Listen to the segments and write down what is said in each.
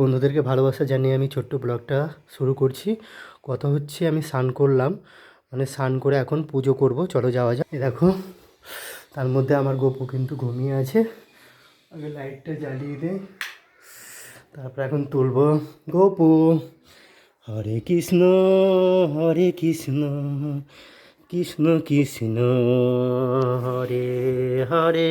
বন্ধুদেরকে ভালোবাসা জানিয়ে আমি ছোট্ট ব্লগটা শুরু করছি। কথা হচ্ছে, আমি স্নান করলাম। মানে স্নান করে এখন পুজো করব। চলো যাওয়া এই দেখো, তার মধ্যে আমার গপু কিন্তু ঘুমিয়ে আছে। আগে লাইটটা জ্বালিয়ে দে। তারপর এখন তুলবো। গপু, হরে কৃষ্ণ হরে কৃষ্ণ কৃষ্ণ কৃষ্ণ, হরে হরে।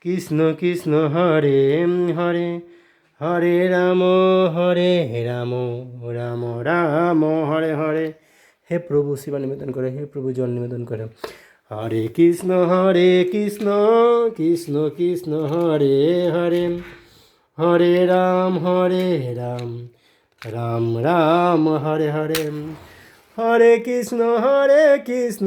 কৃষ্ণ কৃষ্ণ হরে হরে হরে রাম হরে রাম রাম রাম, হরে হরে। হে প্রভু শিবা নিবেদন করে, হে প্রভু জল নিবেদন করে। হরে কৃষ্ণ হরে কৃষ্ণ কৃষ্ণ কৃষ্ণ, হরে হরে হরে রাম হরে রাম রাম রাম, হরে হরে। হরে কৃষ্ণ হরে কৃষ্ণ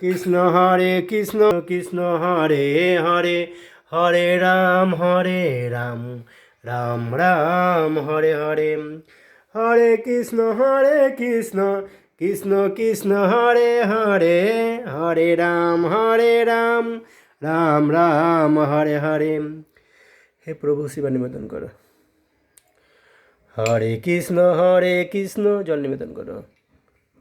কৃষ্ণ হরে কৃষ্ণ কৃষ্ণ হরে হরে হরে রাম হরে রাম রাম রাম, হরে হরে। হরে কৃষ্ণ হরে কৃষ্ণ কৃষ্ণ কৃষ্ণ, হরে হরে হরে রাম হরে রাম রাম রাম, হরে হরে। হে প্রভু, শিবা নিবেদন করো। হরে কৃষ্ণ হরে কৃষ্ণ, জল নিবেদন করো।